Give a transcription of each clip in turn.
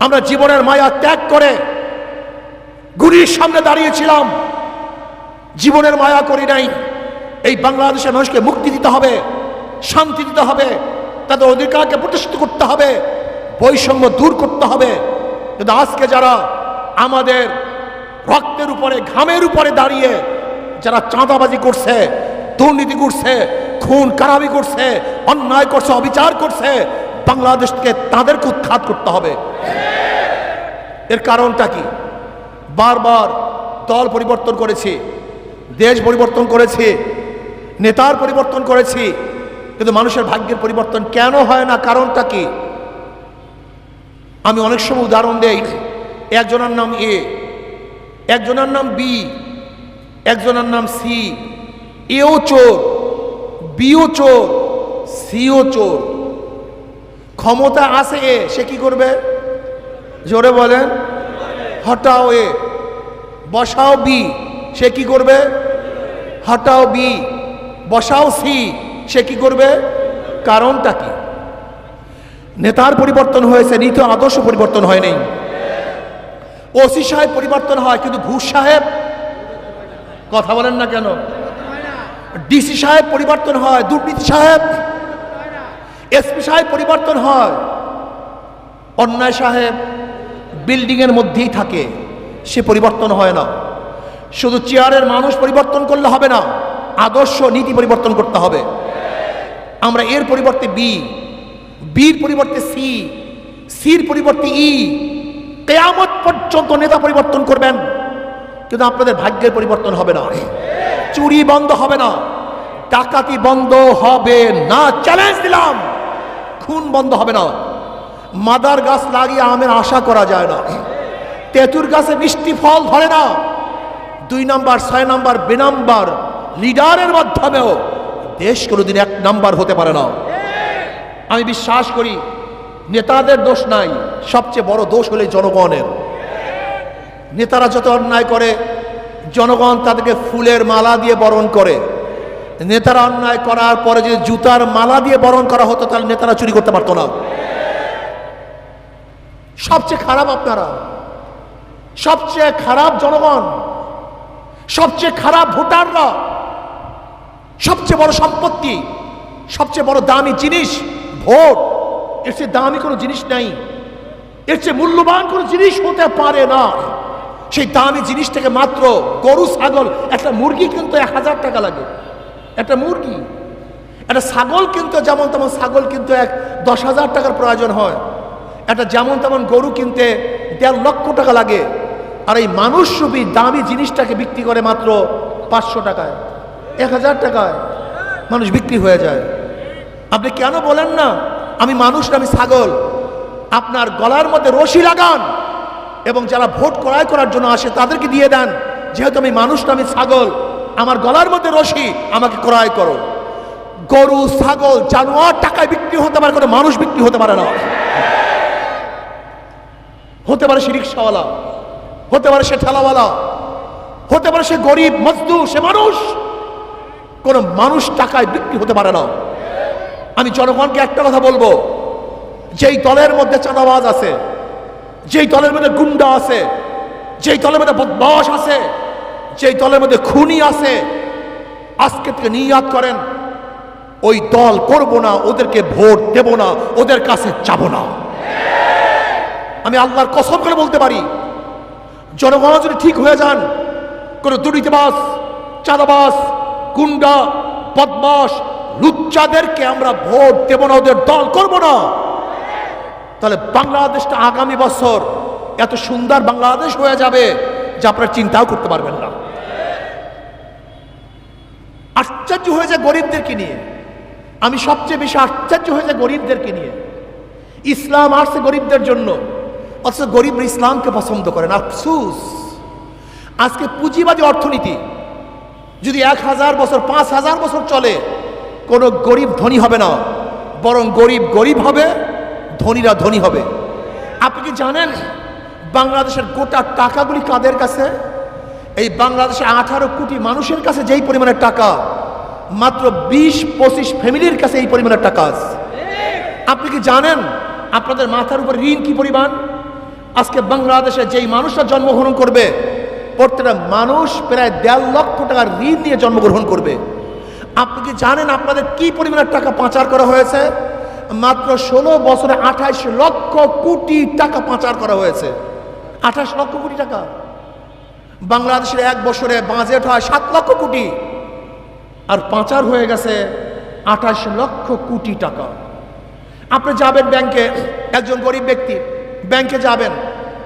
আমরা জীবনের মায়া ত্যাগ করে গুলির সামনে দাঁড়িয়েছিলাম। জীবনের মায়া করি নাই। এই বাংলাদেশের মানুষকে মুক্তি দিতে হবে, শান্তি দিতে হবে, তাদের অধিকারকে প্রতিষ্ঠিত করতে হবে, বৈষম্য দূর করতে হবে। কিন্তু আজকে যারা আমাদের রক্তের উপরে, ঘামের উপরে দাঁড়িয়ে যারা চাঁদাবাজি করছে, দুর্নীতি করছে, খুন কারাবি করছে, অন্যায় করছে, অবিচার করছে, বাংলাদেশকে তাদেরকে উৎখাত করতে হবে। এর কারণটা কি? বারবার দল পরিবর্তন করেছে, দেশ পরিবর্তন করেছে, নেতার পরিবর্তন করেছি, কিন্তু মানুষের ভাগ্যের পরিবর্তন কেন হয় না? কারণটা কি? আমি অনেক সময় উদাহরণ দেই, একজনের নাম এ, একজনের নাম বি, একজনের নাম সি, এও চোর, বিও চোর, সিও চোর। ক্ষমতা আছে এ, সে কি করবে? জোরে বলেন। হটাও এ, বসাও বি, সে কি করবে? হটাও বি, বসাও সি, সে কি করবে? কারণটা কি? নেতার পরিবর্তন হয়েছে, নীতি আদর্শ পরিবর্তন হয়নি। ওসি সাহেব পরিবর্তন হয়, কিন্তু ঘুষ সাহেব, কথা বলেন না কেন? ডিসি সাহেব পরিবর্তন হয়, দুর্নীতি সাহেব, এসপি সাহেব পরিবর্তন হয়, অন্যায় সাহেব বিল্ডিংয়ের মধ্যেই থাকে, সে পরিবর্তন হয় না। শুধু চেয়ারের মানুষ পরিবর্তন করলে হবে না, আদর্শ নীতি পরিবর্তন করতে হবে। আমরা এর পরিবর্তে বি, বির পরিবর্তে সি, সির পরিবর্তে ই। কেয়ামত পর্যন্ত নেতা পরিবর্তন করবেন, কিন্তু আপনাদের ভাগ্যের পরিবর্তন হবে না। চুরি বন্ধ হবে না, ডাকাতি বন্ধ হবে না। চ্যালেঞ্জ দিলাম, খুন বন্ধ হবে না। মাদার গাছ লাগিয়ে আমের আশা করা যায় না। তেঁতুর গাছে মিষ্টি ফল ধরে না। দুই নাম্বার, ছয় নাম্বার, বে নাম্বার লিডারের মাধ্যমেও দেশ কোনোদিন এক নাম্বার হতে পারে না। আমি বিশ্বাস করি, নেতাদের দোষ নাই, সবচেয়ে বড় দোষ হলে জনগণের। নেতারা যত অন্যায় করে, জনগণ তাদেরকে ফুলের মালা দিয়ে বরণ করে। নেতারা অন্যায় করার পরে যদি জুতার মালা দিয়ে বরণ করা হতো, তাহলে নেতারা চুরি করতে পারতো না। সবচেয়ে খারাপ আপনারা। সবচেয়ে খারাপ জনগণ, সবচেয়ে খারাপ ভোটাররা, সবচেয়ে বড় সম্পত্তি, সবচেয়ে বড় দামি জিনিস ভোট। এর চেয়ে দামি কোনো জিনিস নাই। এর চেয়ে মূল্যবান কোনো জিনিস হতে পারে না। সেই দামি জিনিস থেকে মাত্র গরু, ছাগল, একটা মুরগি কিন্তু এক হাজার টাকা লাগে। একটা মুরগি, একটা ছাগল কিন্তু যেমন তেমন ছাগল কিন্তু এক দশ হাজার টাকার প্রয়োজন হয়। একটা যেমন তেমন গরু কিনতে দেড় লক্ষ টাকা লাগে, আর এই মানুষ রূপী দামি জিনিসটাকে বিক্রি করে মাত্র পাঁচশো টাকায়, এক হাজার টাকায় মানুষ বিক্রি হয়ে যায়। আপনি কেন বলেন না, আমি মানুষ আমি ছাগল। আপনার গলার মধ্যে রশি লাগান, এবং যারা ভোট ক্রয় করার জন্য আসে তাদেরকে দিয়ে দেন, যেহেতু আমি মানুষ আমি ছাগল, আমার গলার মধ্যে রশি, আমাকে ক্রয় করো। গরু, ছাগল, জানোয়ার টাকায় বিক্রি হতে পারে, কোনো মানুষ বিক্রি হতে পারে না। হতে পারে সে রিক্সাওয়ালা, হতে পারে সে ঠেলাওয়ালা, হতে পারে সে গরিব, মজদুর, সে মানুষ। কোন মানুষ টাকায় বিক্রি হতে পারে না। আমি জনগণকে একটা কথা বলব, যেই দলের মধ্যে চাঁদাবাজ আছে, যেই দলের মধ্যে গুন্ডা আছে, যেই দলের মধ্যে বদমাস আছে, যেই দলের মধ্যে খুনি আছে, আজকে থেকে নিয়াত করেন, ওই দল করব না, ওদেরকে ভোট দেব না, ওদের কাছে যাব না। আমি আল্লাহর কসম করে বলতে পারি, জনগণ যদি ঠিক হয়ে যান, কোন দুর্নীতিবাস চাঁদাবাস গুন্ডা বদমাস লুচ্চাদেরকে আমরা ভোট দেব না, ওদের দল করব না। তাহলে বাংলাদেশটা আগামী বছর এত সুন্দর বাংলাদেশ হয়ে যাবে যে আপনারা চিন্তাও করতে পারবেন না। আশ্চর্য হয়ে যায় গরিবদেরকে নিয়ে। আমি সবচেয়ে বেশি আশ্চর্য হয়ে যায় গরিবদেরকে নিয়ে। ইসলাম আসছে গরিবদের জন্য। অথচ গরিব ইসলামকে পছন্দ করেন আফসুস আজকে পুঁজিবাদী অর্থনীতি, যদি এক হাজার বছর, পাঁচ হাজার বছর চলে, কোনো গরিব ধনী হবে না, বরং গরিব গরিব হবে, ধনীরা ধনী হবে। আপনি কি জানেন বাংলাদেশের গোটা টাকাগুলি কাদের কাছে? এই বাংলাদেশে আঠারো কোটি মানুষের কাছে যেই পরিমাণের টাকা, মাত্র বিশ, পঁচিশ ফ্যামিলির কাছে এই পরিমাণের টাকা আছে। আপনি কি জানেন আপনাদের মাথার উপর ঋণ কি পরিমাণ? আজকে বাংলাদেশে যেই মানুষরা জন্মগ্রহণ করবে, প্রত্যেকটা মানুষ প্রায় দেড় লক্ষ টাকার ঋণ নিয়ে জন্মগ্রহণ করবে। আপনি কি জানেন আপনাদের কি পরিমাণের টাকা পাচার করা হয়েছে? মাত্র ষোলো বছরে আঠাইশ লক্ষ কোটি টাকা পাচার করা হয়েছে। আঠাশ লক্ষ কোটি টাকা। বাংলাদেশের এক বছরে বাজেট হয় সাত লক্ষ কোটি। আর পাচার হয়ে গেছে আঠাশ লক্ষ কোটি টাকা। আপনি যাবেন ব্যাংকে, একজন গরিব ব্যক্তি ব্যাংকে যাবেন।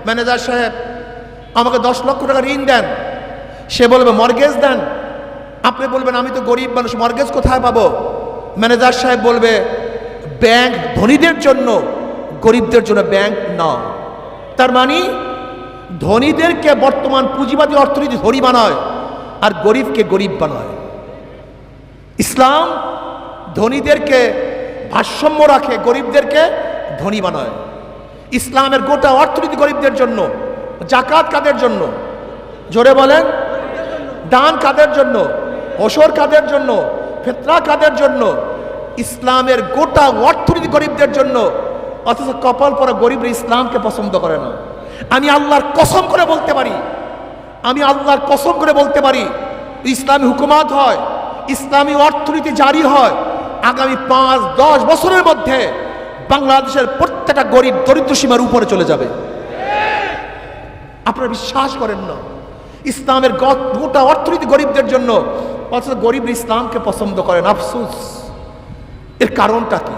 ম্যানেজার সাহেব, আমাকে দশ লক্ষ টাকা ঋণ দেন। সে বলবে, মর্গেজ দেন। আপনি বলবেন, আমি তো গরিব মানুষ, মর্গেজ কোথায় পাবো? ম্যানেজার সাহেব বলবে, ব্যাংক ধনীদের জন্য, গরিবদের জন্য ব্যাংক না তার মানে ধনীদেরকে বর্তমান পুঁজিবাদী অর্থনীতি ধনী বানায়, আর গরিবকে গরিব বানায়। ইসলাম ধনীদেরকে ভারসাম্য রাখে, গরিবদেরকে ধনী বানায়। ইসলামের গোটা অর্থনীতি গরিবদের জন্য, জাকাত কাদের জন্য? জোরে বলেন। দান কাদের জন্য? ওসর কাদের জন্য? ফেতরা কাদের জন্য? ইসলামের গোটা অর্থনীতি গরিবদের জন্য। অথচ কপাল পরা গরিবরা ইসলামকে পছন্দ করে না। আমি আল্লাহর কসম করে বলতে পারি। আমি আল্লাহর কসম করে বলতে পারি, ইসলামী হুকুমাত হয়, ইসলামী অর্থনীতি জারি হয়। আগামী পাঁচ, দশ বছরের মধ্যে বাংলাদেশের প্রত্যেকটা গরিব দরিদ্র সীমার উপরে চলে যাবে। আপনারা বিশ্বাস করেন না। ইসলামের গোটা অর্থনীতি গরিবদের জন্য, অথচ গরিব ইসলামকে পছন্দ করেন। আফসুস। এর কারণটা কি?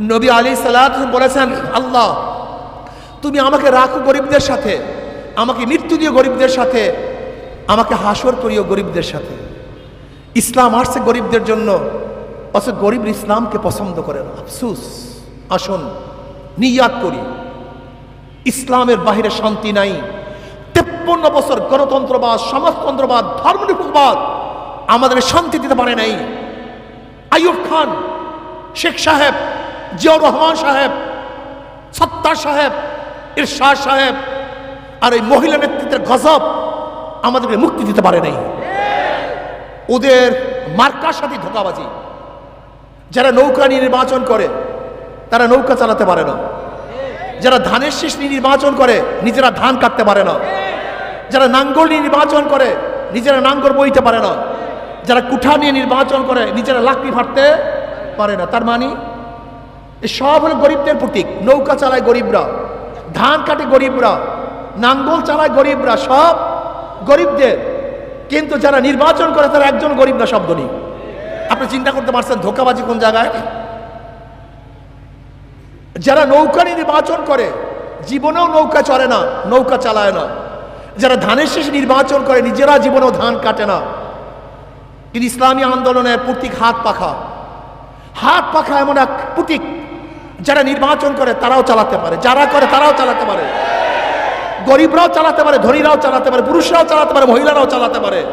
নবী আলী সাল্লাহ বলেছেন, আল্লাহ, তুমি আমাকে রাখো গরিবদের সাথে, আমাকে মৃত্যু দিও গরিবদের সাথে, আমাকে হাসর করিও গরিবদের সাথে। ইসলাম আসছে গরিবদের জন্য, অথচ গরিব ইসলামকে পছন্দ করে না আফসুস। আসুন, নিয়াত করি। ইসলামের বাহিরে শান্তি নাই। তেপ্পন্ন বছর গণতন্ত্রবাদ সমাজতন্ত্রবাদ ধর্মনিরপেক্ষবাদ আমাদের শান্তি দিতে পারে নাই। আইয়ুব খান, শেখ সাহেব, জিয়াউর রহমান সাহেব, সত্তার সাহেব ইরশাদ সাহেব, আর এই মহিলা নেতৃত্বের গজব আমাদেরকে মুক্তি দিতে পারে নাই। ওদের মার্কার সাথে ধোকাবাজি। যারা নৌকা নির্বাচন করে তারা নৌকা চালাতে পারে না। যারা ধানের শীষ নিয়ে নির্বাচন করে, নিজেরা ধান কাটতে পারে না। যারা নাঙ্গল নিয়ে নির্বাচন করে, নিজেরা নাঙ্গল বইতে পারে না। যারা কুঠা নিয়ে নির্বাচন করে, নিজেরা লাকড়ি ফাটতে পারে না। তার মানে সব হলো গরিবদের প্রতীক। নৌকা চালায় গরিবরা, ধান কাটে গরিবরা, নাঙ্গল চালায় গরিবরা, সব গরিবদের। কিন্তু যারা নির্বাচন করে, তারা একজন গরিব না, সব ধনী। আপনি চিন্তা করতে পারছেন ধোকাবাজি কোন জায়গায়? যারা নৌকা নির্বাচন করে, জীবনেও নৌকা চলে না, নৌকা চালায় না। যারা ধানের শেষে নির্বাচন করে, নিজেরা জীবনেও ধান কাটে না। কিন্তু ইসলামী আন্দোলনের প্রতীক হাত পাখা। হাত পাখা এমন এক প্রতীক যারা নির্বাচন করে, তারাও চালাতে পারে। যারা করে, তারাও চালাতে পারে। গরিবরাও চালাতে পারে, ধনীরাও চালাতে পারে, পুরুষরাও চালাতে পারে, মহিলারাও চালাতে পারে।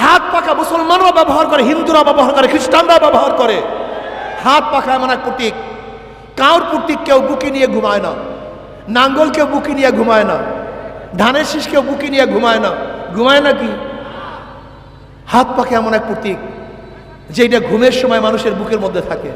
হাত পাখা মুসলমানরাও ব্যবহার করে, হিন্দুরাও ব্যবহার করে, খ্রিস্টানরাও ব্যবহার করে। হাত পাখা এমন এক প্রতীক। কাউর পুটি কেউ বুকি নিয়ে ঘুমায় না। নাঙ্গল কেউ বুকি নিয়ে ঘুমায় না। ধানের শীষ কেউ বুকি নিয়ে ঘুমায় না। ঘুমায় না কি? হাত পাখে এমন এক প্রতীক যেটা ঘুমের সময় মানুষের বুকের মধ্যে থাকে।